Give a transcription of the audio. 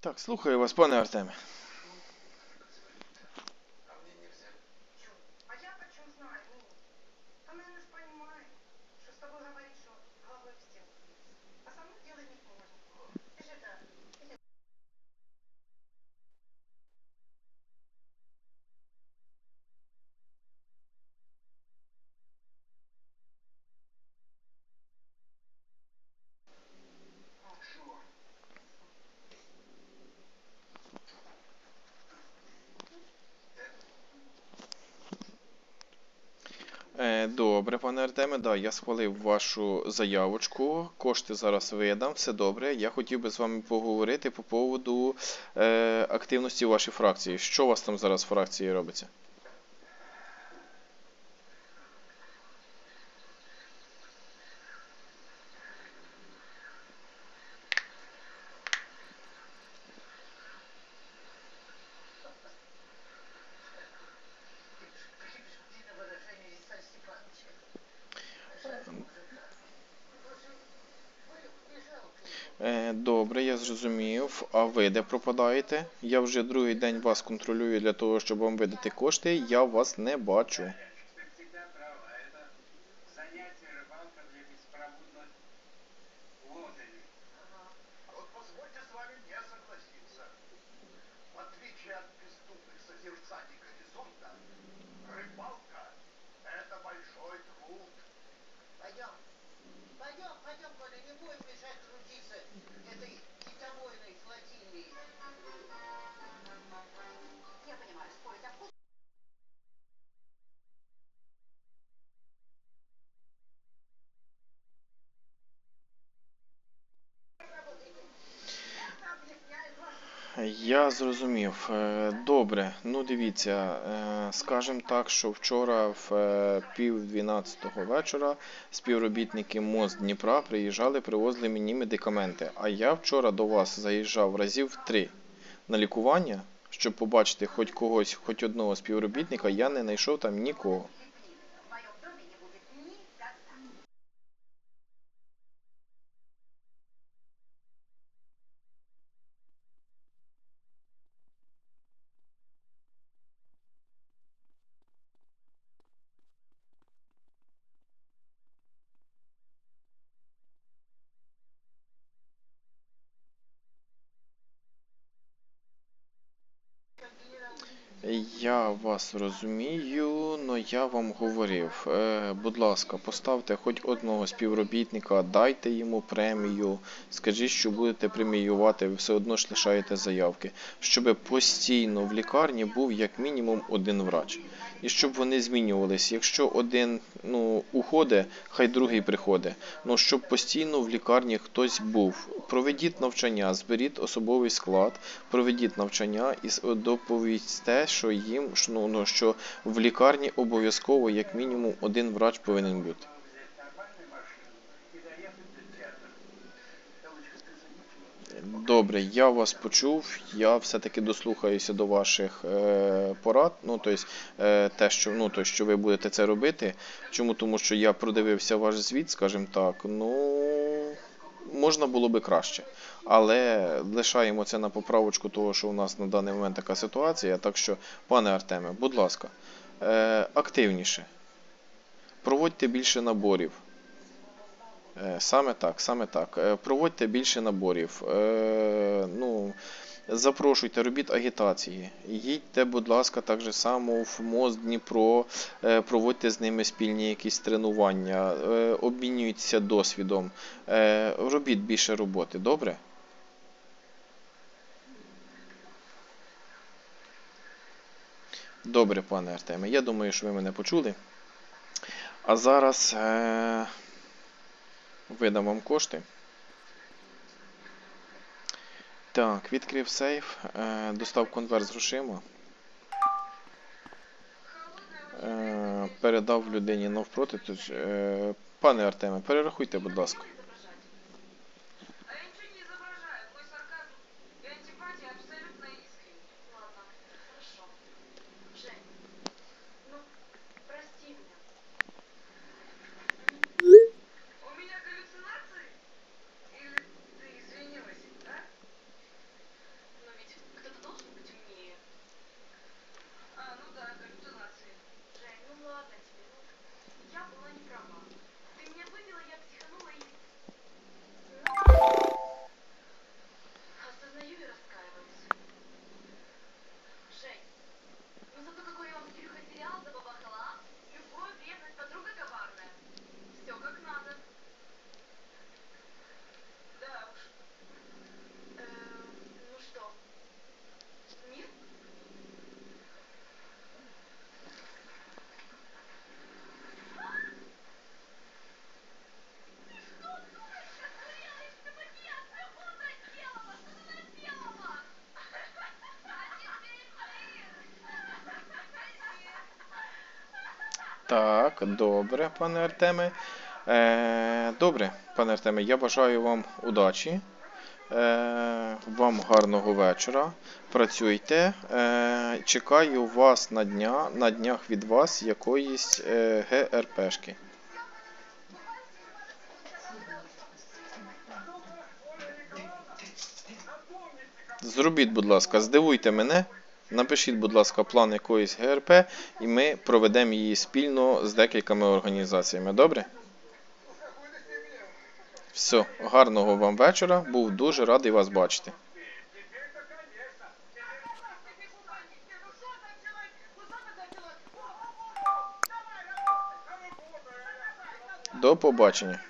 Так, слухаю вас, пане Артеме. Добре, пане Артеме, да, я схвалив вашу заявочку. Кошти зараз видам, все добре. Я хотів би з вами поговорити по поводу е, активності вашої фракції. Що у вас там зараз в фракції робиться? зрозумів. А ви де пропадаєте? Я вже другий день вас контролюю для того, щоб вам видати кошти. Я вас не бачу. Ты всегда права. Это занятие рыбалка для беспробудных лодырей. А вот позвольте с вами не согласиться. В отличие от преступных созерцаний горизонта, рыбалка – это большой труд. Пойдем, пойдем, пойдем, Коля, не будем мешать трудиться этой китобойной флотилии. Я понимаю, спорить о вкусе. Я зрозумів. Е, Добре, ну дивіться, е, скажем так, що вчора в е, пів дванадцятого вечора співробітники МОЗ Дніпра приїжджали, привозили мені медикаменти. А я вчора до вас заїжджав разів три на лікування, щоб побачити хоч когось, хоч одного співробітника, я не знайшов там нікого. Я вас розумію, але я вам говорив, е, будь ласка, поставте хоч одного співробітника, дайте йому премію, скажіть, що будете преміювати, ви все одно ж лишаєте заявки, щоб постійно в лікарні був як мінімум один врач. І щоб вони змінювалися. Якщо один ну, уходить, хай другий приходить. Ну щоб постійно в лікарні хтось був. Проведіть навчання, зберіть особовий склад, проведіть навчання і с- доповісте, що їм ну, ну, що в лікарні обов'язково як мінімум один врач повинен бути. Добре, я вас почув. Я все-таки дослухаюся до ваших е, порад. Ну, тобто, е, те, що, ну, то, що ви будете це робити. Чому? Тому що я продивився ваш звіт, скажімо так. Ну, можна було би краще. Але лишаємо це на поправочку того, що у нас на даний момент така ситуація. Так що, пане Артеме, будь ласка, е, активніше. Проводьте більше наборів. Е, Саме так, саме так. Е, Проводьте більше наборів. Е, Ну, запрошуйте, робіть агітації. Їдьте, будь ласка, так же само в МОЗ Дніпро, проводьте з ними спільні якісь тренування, обмінюйтеся досвідом, робіть більше роботи, добре? Добре, пане Артеме. Я думаю, що ви мене почули. А зараз видам вам кошти. Так, відкрив сейф, е, достав конверт з грошима. Е, передав людині навпроти. Тож, е, пане Артеме, перерахуйте, будь ласка. Так, добре, пане Артеме. Е, добре, пане Артеме, я бажаю вам удачі. Е, вам гарного вечора. Працюйте. Е, чекаю вас на, дня, на днях від вас якоїсь е, ГРПшки. Зробіть, будь ласка, здивуйте мене. Напишіть, будь ласка, план якоїсь ГРП, і ми проведемо її спільно з декількома організаціями. Добре? Все, гарного вам вечора. Був дуже радий вас бачити. До побачення.